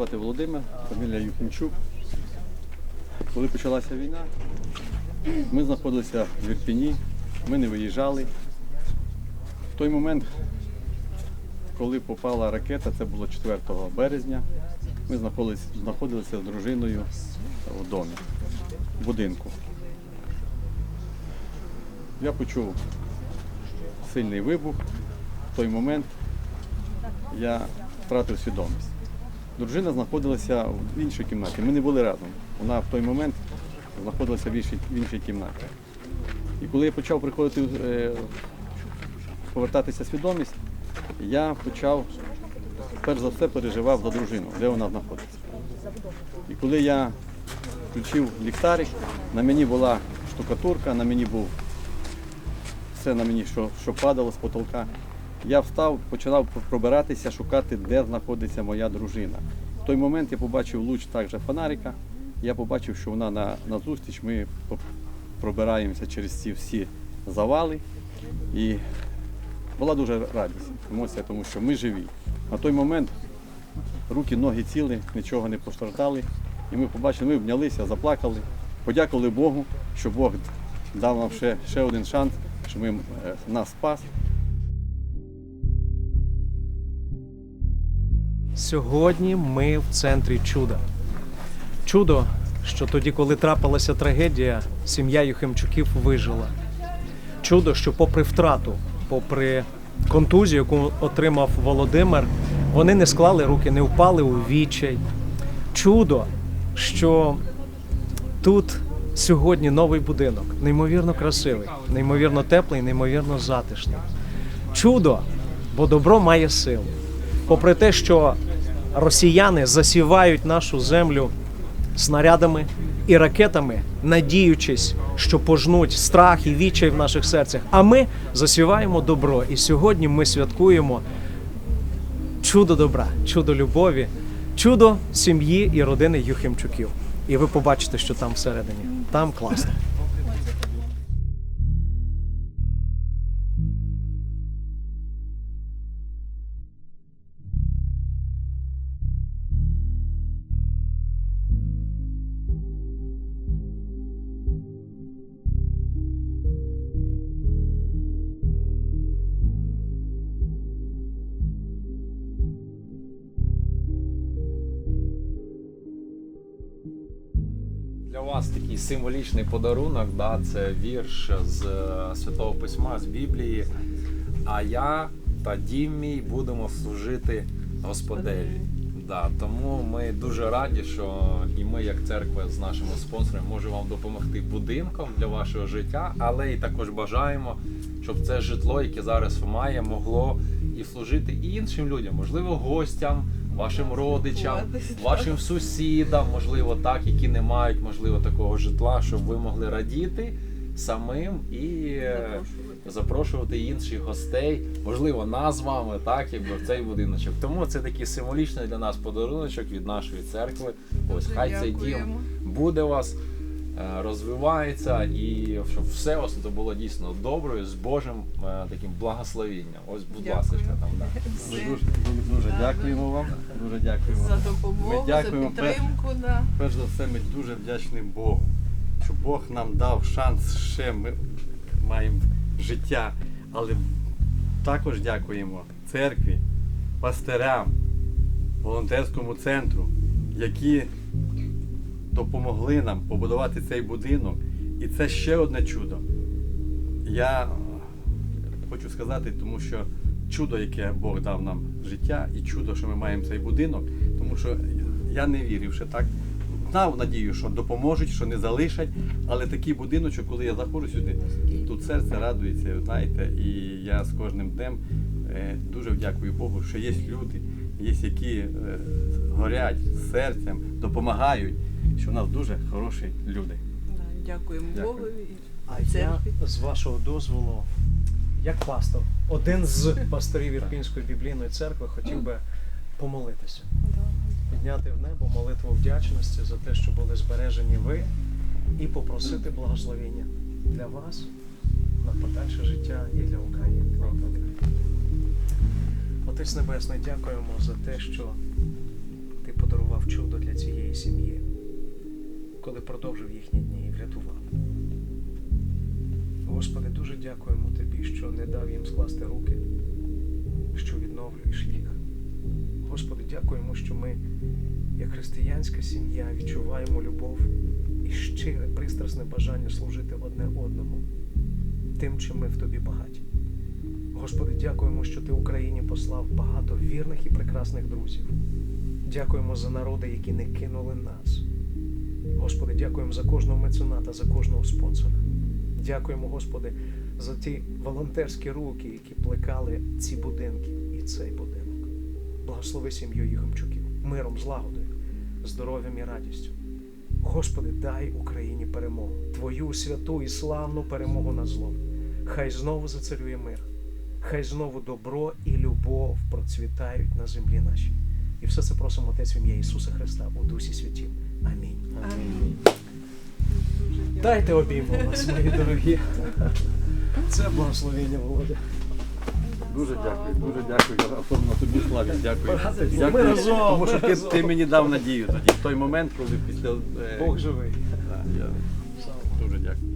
звати Володимир, фамілія Юхімчук. Коли почалася війна, ми знаходилися в Ірпіні, ми не виїжджали. В той момент, коли попала ракета, це було 4 березня, ми знаходилися, знаходилися з дружиною в домі, в будинку. Я почув сильний вибух. В той момент я втратив свідомість. Дружина знаходилася в іншій кімнаті. Ми не були разом. Вона в той момент знаходилася в іншій, в іншій кімнаті. І коли я почав приходити е, повертатися свідомість, я почав перш за все переживав за дружину, де вона знаходиться. І коли я включив ліхтарик, на мені була штукатурка, на мені був все на мені, що, що падало з потолка. Я встав, починав пробиратися, шукати, де знаходиться моя дружина. В той момент я побачив луч також фонарика. Я побачив, що вона на, на зустріч. Ми пробираємося через ці всі завали. І була дуже радість, емоція, тому що ми живі. На той момент руки, ноги цілі, нічого не постраждали. І ми побачили, ми обнялися, заплакали, подякували Богу, що Бог дав нам ще, ще один шанс, що ми, е, нас спас. Сьогодні ми в центрі чуда. Чудо, що тоді, коли трапилася трагедія, сім'я Юхимчуків вижила. Чудо, що попри втрату, попри контузію, яку отримав Володимир, вони не склали руки, не впали у відчай. Чудо, що тут сьогодні новий будинок, неймовірно красивий, неймовірно теплий, неймовірно затишний. Чудо, бо добро має силу. Попри те, що росіяни засівають нашу землю снарядами і ракетами, надіючись, що пожнуть страх і відчай в наших серцях. А ми засіваємо добро. І сьогодні ми святкуємо чудо добра, чудо любові, чудо сім'ї і родини Юхимчуків. І ви побачите, що там всередині. Там класно. Вас такий символічний подарунок, да, це вірш з е, Святого Письма, з Біблії. А я та дім мій будемо служити Господеві. Да, тому ми дуже раді, що і ми, як церква з нашими спонсорами, можемо вам допомогти будинком для вашого життя, але і також бажаємо, щоб це житло, яке зараз має, могло і служити і іншим людям, можливо, гостям, вашим родичам, вашим сусідам, можливо, так, які не мають можливо такого житла, щоб ви могли радіти самим і е, запрошувати інших гостей, можливо, нас з вами, так, якби в цей будиночок. Тому це такий символічний для нас подаруночок від нашої церкви. Ось хай цей дім буде у вас. Е, Розвивається і щоб все у вас тут було дійсно доброю з Божим е, таким благословенням. Ось, будь Дякую. ласка, там да. Ми дуже, дуже, дуже дякуємо вам. Дуже дякуємо. за допомогу, Ми дякуємо, за підтримку. Да. Перш за все, ми дуже вдячні Богу, що Бог нам дав шанс ще ми маємо життя. Але також дякуємо церкві, пастирям, волонтерському центру, які допомогли нам побудувати цей будинок. І це ще одне чудо. Я хочу сказати, тому що чудо, яке Бог дав нам життя, і чудо, що ми маємо цей будинок, тому що я не вірив, що так. Знав надію, що допоможуть, що не залишать, але такий будиночок, коли я заходжу сюди, тут серце радується, знаєте, і я з кожним днем е, дуже дякую Богу, що є люди, є які е, горять серцем, допомагають, що в нас дуже хороші люди. Дякуємо Дякую. Богу А і я з вашого дозволу, як пастор, один з пасторів Ірпінської біблійної церкви хотів би помолитися, підняти в небо молитву вдячності за те, що були збережені ви, і попросити благословення для вас на подальше життя і для України. Отець Небесний, дякуємо за те, що ти подарував чудо для цієї сім'ї, коли продовжив їхні дні і врятував. Господи, дуже дякуємо Тобі, що не дав їм скласти руки, що відновлюєш їх. Господи, дякуємо, що ми, як християнська сім'я, відчуваємо любов і щире, пристрасне бажання служити одне одному, тим, чим ми в тобі багаті. Господи, дякуємо, що Ти Україні послав багато вірних і прекрасних друзів. Дякуємо за народи, які не кинули нас. Господи, дякуємо за кожного мецената, за кожного спонсора. Дякуємо, Господи, за ті волонтерські руки, які плекали ці будинки і цей будинок. Благослови сім'ю Єхимчуків миром, злагодою, здоров'ям і радістю. Господи, дай Україні перемогу, Твою святу і славну перемогу над злом. Хай знову зацарює мир, хай знову добро і любов процвітають на землі нашій. І все це просимо Отець в ім'я Ісуса Христа у Дусі Святім. Амінь. Амінь. Дайте обійму вас, мої дорогі. Це благословення Володя. Дуже дякую, дуже дякую. Я Особливо тобі славі. Дякую. Ми Дякую. разом, Тому що ми ти, разом. ти мені дав надію тоді. В той момент, коли після. е, Бог живий. да, я дуже дякую.